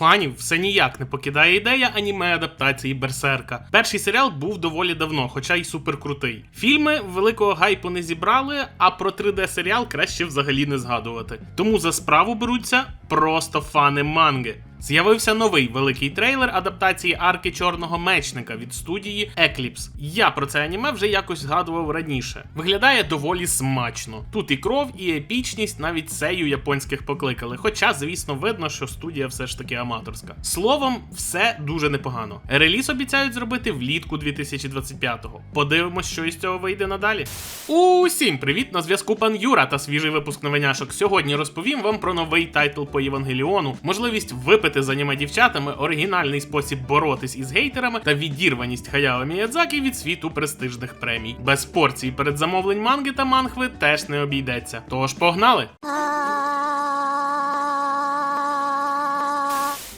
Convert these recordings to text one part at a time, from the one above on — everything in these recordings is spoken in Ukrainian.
Фанів все ніяк не покидає ідея аніме адаптації Берсерка. Перший серіал був доволі давно, хоча й суперкрутий. Фільми великого гайпу не зібрали, а про 3D серіал краще взагалі не згадувати. Тому за справу беруться просто фани манги. З'явився новий великий трейлер адаптації арки Чорного мечника від студії Eclipse. Я про це аніме вже якось згадував раніше. Виглядає доволі смачно. Тут і кров, і епічність навіть сею японських покликали. Хоча, звісно, видно, що студія все ж таки аматорська. Словом, все дуже непогано. Реліз обіцяють зробити влітку 2025-го. Подивимось, що із цього вийде надалі. Усім привіт! На зв'язку пан Юра та свіжий випуск новиняшок. Сьогодні розповім вам про новий тайтл по Євангеліону, можливість випити з аніме дівчатами, оригінальний спосіб боротись із гейтерами та відірваність Хаяо Міядзакі від світу престижних премій. Без порцій передзамовлень манги та манхви теж не обійдеться. Тож погнали!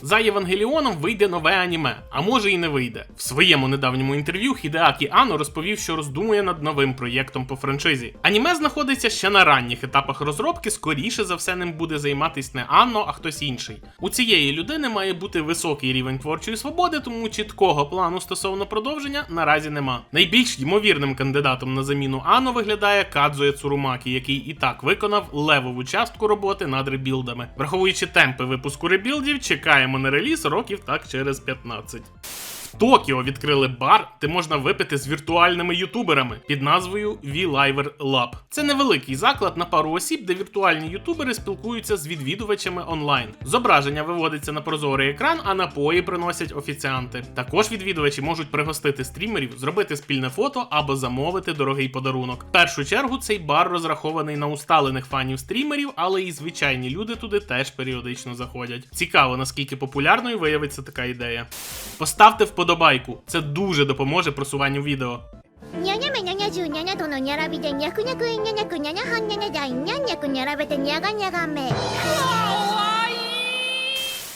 За Євангеліоном вийде нове аніме, а може і не вийде. В своєму недавньому інтерв'ю Хідеакі Ано розповів, що роздумує над новим проєктом по франшизі. Аніме знаходиться ще на ранніх етапах розробки, скоріше за все ним буде займатись не Анно, а хтось інший. У цієї людини має бути високий рівень творчої свободи, тому чіткого плану стосовно продовження наразі нема. Найбільш ймовірним кандидатом на заміну Анно виглядає Кадзує Цурумакі, який і так виконав левову частку роботи над ребілдами. Враховуючи темпи випуску ребілдів, чекаємо на реліз років так через 15. В Токіо відкрили бар, де можна випити з віртуальними ютуберами під назвою V-Liver Lab. Це невеликий заклад на пару осіб, де віртуальні ютубери спілкуються з відвідувачами онлайн. Зображення виводиться на прозорий екран, а напої приносять офіціанти. Також відвідувачі можуть пригостити стрімерів, зробити спільне фото або замовити дорогий подарунок. В першу чергу цей бар розрахований на усталених фанів стрімерів, але і звичайні люди туди теж періодично заходять. Цікаво, наскільки популярною виявиться така ідея. Поставте вподобайку, це дуже допоможе просуванню відео. にゃにゃめにゃにゃじゅうにゃにゃとのにゃらびでにゃくにゃくいにゃにゃくにゃにゃはんにゃにゃじゃいにゃんにゃくにゃらべてにゃがにゃがめ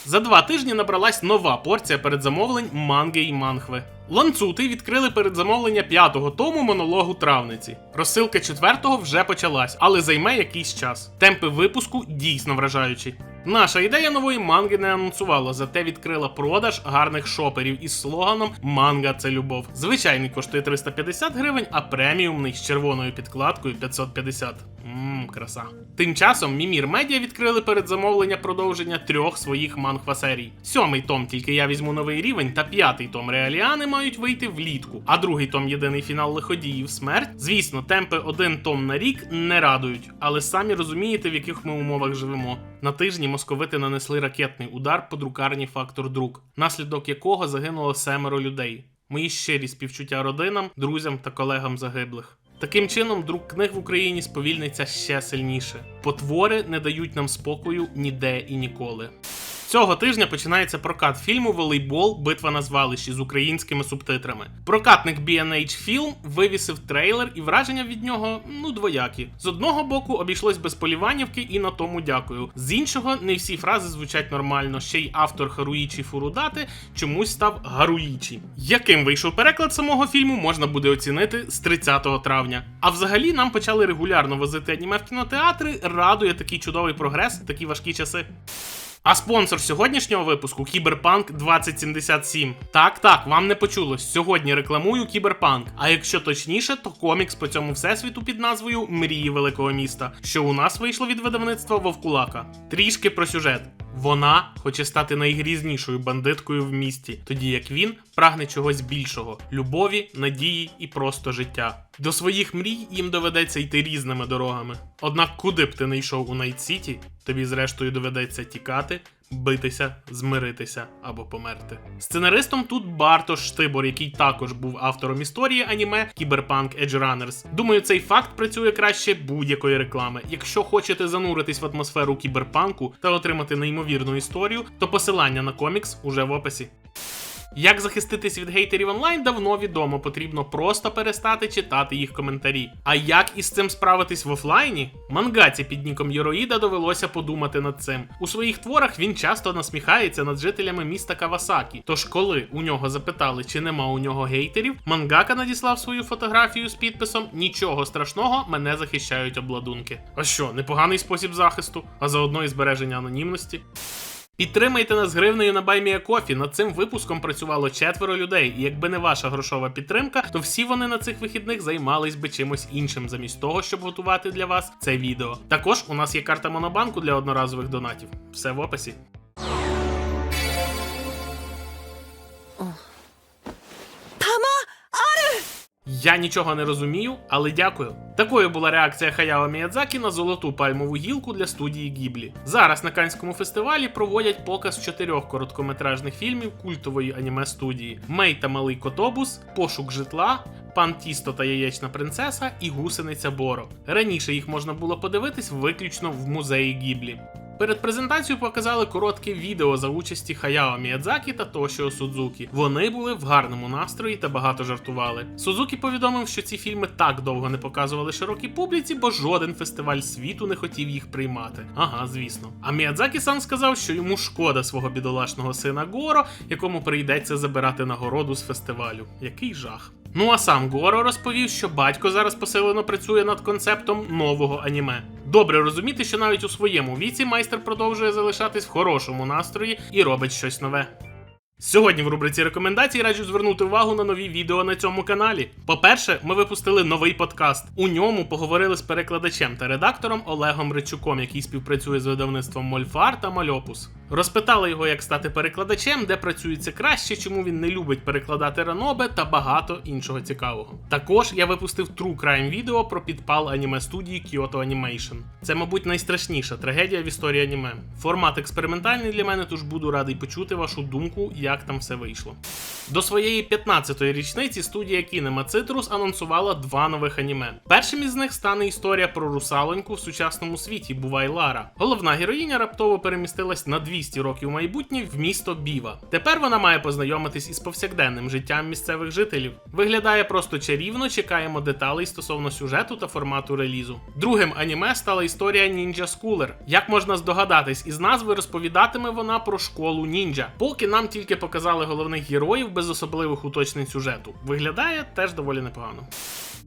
За два тижні набралась нова порція передзамовлень манги і манхви. Ланцути відкрили передзамовлення п'ятого тому монологу травниці. Розсилка четвертого вже почалась, але займе якийсь час. Темпи випуску дійсно вражаючі. Наша ідея нової манги не анонсувала, зате відкрила продаж гарних шоперів із слоганом Манга це любов. Звичайний коштує 350 гривень, а преміумний з червоною підкладкою 550. Мм, краса. Тим часом Мімір Медіа відкрили передзамовлення продовження трьох своїх манхва серій. Сьомий том тільки я візьму новий рівень, та п'ятий том Реаліани мають вийти влітку. А другий том єдиний фінал лиходіїв смерть. Звісно, темпи один том на рік не радують, але самі розумієте, в яких ми умовах живемо. На тижні московити нанесли ракетний удар по друкарні фактор друк, наслідок якого загинуло семеро людей. Мої щирі співчуття родинам, друзям та колегам загиблих. Таким чином, друк книг в Україні сповільниться ще сильніше. Потвори не дають нам спокою ніде і ніколи. Цього тижня починається прокат фільму Волейбол Битва на звалищі з українськими субтитрами. Прокатник B&H Film вивісив трейлер, і враження від нього ну двоякі. З одного боку, обійшлось без поліванівки, і на тому дякую. З іншого, не всі фрази звучать нормально. Ще й автор Харуїчі Фурудати чомусь став Гаруїчі. Яким вийшов переклад самого фільму, можна буде оцінити з 30 травня. А взагалі нам почали регулярно возити аніме в кінотеатри. Радує такий чудовий прогрес, такі важкі часи. А спонсор сьогоднішнього випуску Кіберпанк 2077. Так, так, вам не почулось. Сьогодні рекламую Кіберпанк. А якщо точніше, то комікс по цьому всесвіту під назвою Мрії великого міста, що у нас вийшло від видавництва Вовкулака. Трішки про сюжет. Вона хоче стати найгрізнішою бандиткою в місті, тоді як він прагне чогось більшого любові, надії і просто життя. До своїх мрій їм доведеться йти різними дорогами. Однак, куди б ти не йшов у Найт-Сіті, тобі зрештою доведеться тікати, битися, змиритися або померти. Сценаристом тут Бартош Штибор, який також був автором історії аніме Cyberpunk Edge Runners. Думаю, цей факт працює краще будь-якої реклами. Якщо хочете зануритись в атмосферу кіберпанку та отримати неймовірну історію, то посилання на комікс уже в описі. Як захиститись від гейтерів онлайн давно відомо, потрібно просто перестати читати їх коментарі. А як із цим справитись в офлайні? Мангаці під ніком Єроїда довелося подумати над цим. У своїх творах він часто насміхається над жителями міста Кавасакі. Тож, коли у нього запитали, чи нема у нього гейтерів, мангака надіслав свою фотографію з підписом Нічого страшного, мене захищають обладунки. А що, непоганий спосіб захисту, а заодно і збереження анонімності. Підтримайте нас гривнею на BuyMeACoffee. Над цим випуском працювало четверо людей, і якби не ваша грошова підтримка, то всі вони на цих вихідних займались би чимось іншим, замість того, щоб готувати для вас це відео. Також у нас є карта Монобанку для одноразових донатів. Все в описі. Я нічого не розумію, але дякую. Такою була реакція Хаяо Міядзакі на золоту пальмову гілку для студії Гіблі. Зараз на Канському фестивалі проводять показ чотирьох короткометражних фільмів культової аніме студії: Мей та Малий Котобус, Пошук житла. Пан Тісто та Яєчна принцеса і гусениця Боро. Раніше їх можна було подивитись виключно в музеї Гіблі. Перед презентацією показали коротке відео за участі Хаяо Міядзакі та Тошіо Судзукі. Вони були в гарному настрої та багато жартували. Судзукі повідомив, що ці фільми так довго не показували широкій публіці, бо жоден фестиваль світу не хотів їх приймати. Ага, звісно. А Міядзакі сам сказав, що йому шкода свого бідолашного сина Горо, якому прийдеться забирати нагороду з фестивалю. Який жах. Ну а сам Горо розповів, що батько зараз посилено працює над концептом нового аніме. Добре розуміти, що навіть у своєму віці майстер продовжує залишатись в хорошому настрої і робить щось нове. Сьогодні в рубриці рекомендацій раджу звернути увагу на нові відео на цьому каналі. По-перше, ми випустили новий подкаст. У ньому поговорили з перекладачем та редактором Олегом Ричуком, який співпрацює з видавництвом Мольфар та Мальопус. Розпитали його, як стати перекладачем, де працюється краще, чому він не любить перекладати ранобе та багато іншого цікавого. Також я випустив True Crime відео про підпал аніме студії Kyoto Animation. Це, мабуть, найстрашніша трагедія в історії аніме. Формат експериментальний для мене, тож буду радий почути вашу думку, як там все вийшло. До своєї 15-ї річниці студія Kinema Citrus анонсувала два нових аніме. Першим із них стане історія про русалоньку в сучасному світі Бувай Лара. Головна героїня раптово перемістилась на 200 років майбутнє в місто Біва. Тепер вона має познайомитись із повсякденним життям місцевих жителів. Виглядає просто чарівно, чекаємо деталей стосовно сюжету та формату релізу. Другим аніме стала історія Ninja Schooler. Як можна здогадатись, із назви розповідатиме вона про школу ніндзя. Поки нам тільки показали головних героїв без особливих уточнень сюжету. Виглядає теж доволі непогано.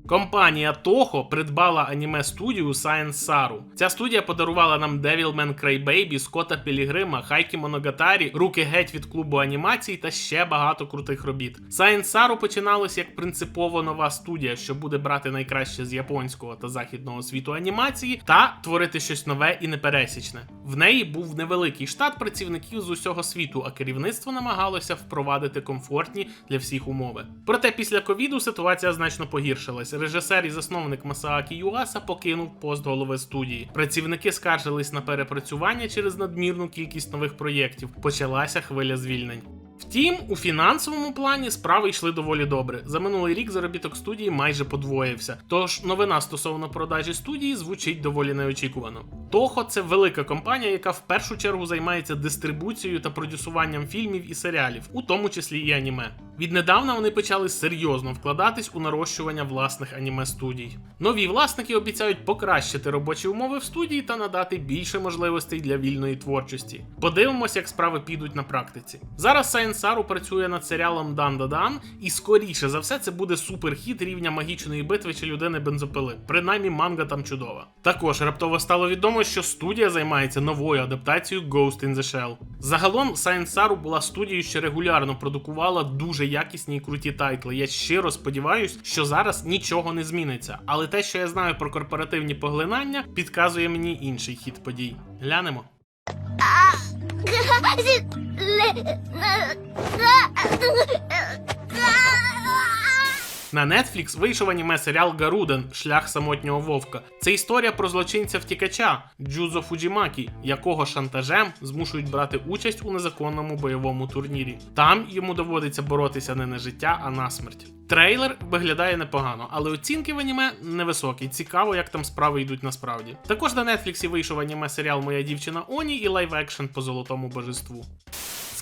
Компанія Toho придбала аніме студію Science Saru. Ця студія подарувала нам Devilman Crybaby, Скотта Пілігрима, Хайкі Моногатарі, руки геть від клубу анімацій та ще багато крутих робіт. Science Saru починалось як принципово нова студія, що буде брати найкраще з японського та західного світу анімації та творити щось нове і непересічне. В неї був невеликий штат працівників з усього світу, а керівництво намагалося впровадити комфортні для всіх умови. Проте після ковіду ситуація значно погіршилась. Режисер і засновник Масаакі Юаса покинув пост голови студії. Працівники скаржились на перепрацювання через надмірну кількість нових проєктів. Почалася хвиля звільнень. Втім, у фінансовому плані справи йшли доволі добре. За минулий рік заробіток студії майже подвоївся. Тож новина стосовно продажі студії звучить доволі неочікувано. Toho – це велика компанія, яка в першу чергу займається дистрибуцією та продюсуванням фільмів і серіалів, у тому числі і аніме. Віднедавна вони почали серйозно вкладатись у нарощування власних аніме студій. Нові власники обіцяють покращити робочі умови в студії та надати більше можливостей для вільної творчості. Подивимось, як справи підуть на практиці. Зараз Saru працює над серіалом Дан Дан, і скоріше за все це буде суперхіт рівня магічної битви чи людини бензопили. Принаймні манга там чудова. Також раптово стало відомо, що студія займається новою адаптацією Ghost in the Shell. Загалом Saru була студією, що регулярно продукувала дуже якісні і круті тайтли. Я щиро сподіваюся, що зараз нічого не зміниться. Але те, що я знаю про корпоративні поглинання, підказує мені інший хід подій. Глянемо. На Netflix вийшов аніме серіал Гаруден Шлях самотнього вовка. Це історія про злочинця втікача Джузо Фуджімакі, якого шантажем змушують брати участь у незаконному бойовому турнірі. Там йому доводиться боротися не на життя, а на смерть. Трейлер виглядає непогано, але оцінки в аніме невисокі. Цікаво, як там справи йдуть насправді. Також на Нетфліксі вийшов аніме серіал Моя дівчина Оні і лайв екшн по золотому божеству.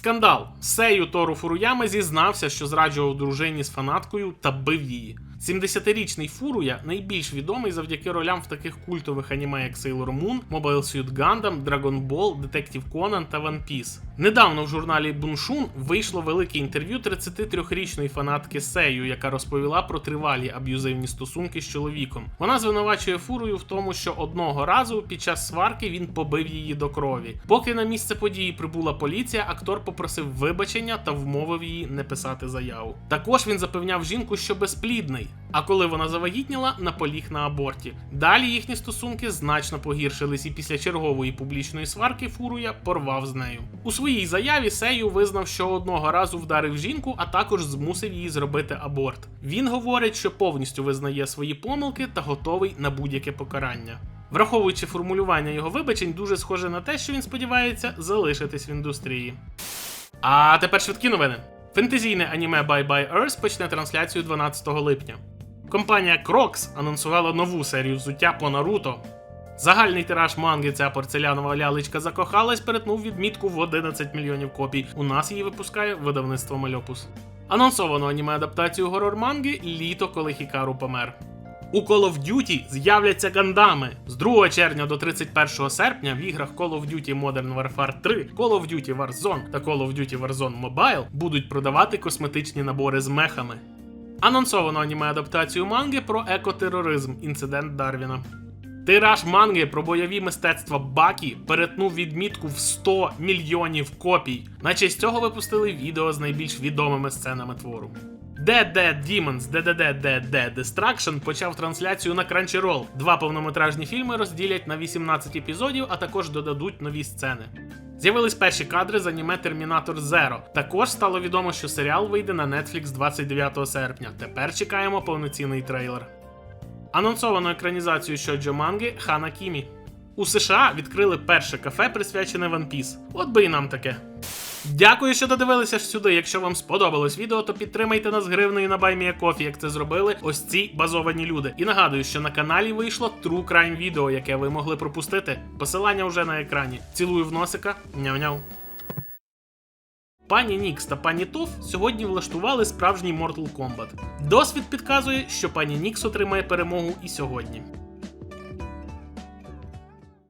Скандал. Сею Тору Фуруями зізнався, що зраджував дружині з фанаткою та бив її. 70-річний Фуруя найбільш відомий завдяки ролям в таких культових аніме, як Sailor Moon, Mobile Suit Gundam, Dragon Ball, Detective Conan та One Piece. Недавно в журналі Буншун вийшло велике інтерв'ю 33-річної фанатки Сею, яка розповіла про тривалі аб'юзивні стосунки з чоловіком. Вона звинувачує фурою в тому, що одного разу під час сварки він побив її до крові. Поки на місце події прибула поліція, актор попросив вибачення та вмовив її не писати заяву. Також він запевняв жінку, що безплідний. А коли вона завагітніла, наполіг на аборті. Далі їхні стосунки значно погіршились, і після чергової публічної сварки Фуруя порвав з нею. У своїй заяві Сею визнав, що одного разу вдарив жінку, а також змусив її зробити аборт. Він говорить, що повністю визнає свої помилки та готовий на будь-яке покарання. Враховуючи формулювання його вибачень, дуже схоже на те, що він сподівається залишитись в індустрії. А тепер швидкі новини. Фентезійне аніме Bye Bye Earth почне трансляцію 12 липня. Компанія Crocs анонсувала нову серію взуття по Наруто. Загальний тираж манги ця порцелянова лялечка закохалась перетнув відмітку в 11 мільйонів копій. У нас її випускає видавництво Мальопус. Анонсовано аніме адаптацію горор манги літо, коли Хікару помер. У Call of Duty з'являться гандами. З 2 червня до 31 серпня в іграх Call of Duty Modern Warfare 3, Call of Duty Warzone та Call of Duty Warzone Mobile будуть продавати косметичні набори з мехами. Анонсовано аніме-адаптацію манги про екотероризм інцидент Дарвіна. Тираж манги про бойові мистецтва Бакі перетнув відмітку в 100 мільйонів копій. На честь цього випустили відео з найбільш відомими сценами твору. Dead Demons DDD Dead Destruction почав трансляцію на Crunchyroll. Два повнометражні фільми розділять на 18 епізодів, а також додадуть нові сцени. З'явились перші кадри з аніме Термінатор Zero. Також стало відомо, що серіал вийде на Netflix 29 серпня. Тепер чекаємо повноцінний трейлер. Анонсовано екранізацію щоджо манги Хана Кімі. У США відкрили перше кафе, присвячене One Piece. От би і нам таке. Дякую, що додивилися сюди. Якщо вам сподобалось відео, то підтримайте нас гривнею на BuyMeACoffee, як це зробили ось ці базовані люди. І нагадую, що на каналі вийшло True Crime відео, яке ви могли пропустити. Посилання вже на екрані. Цілую в носика. Няв-няв. Пані Нікс та пані Тоф сьогодні влаштували справжній Mortal Kombat. Досвід підказує, що пані Нікс отримає перемогу і сьогодні.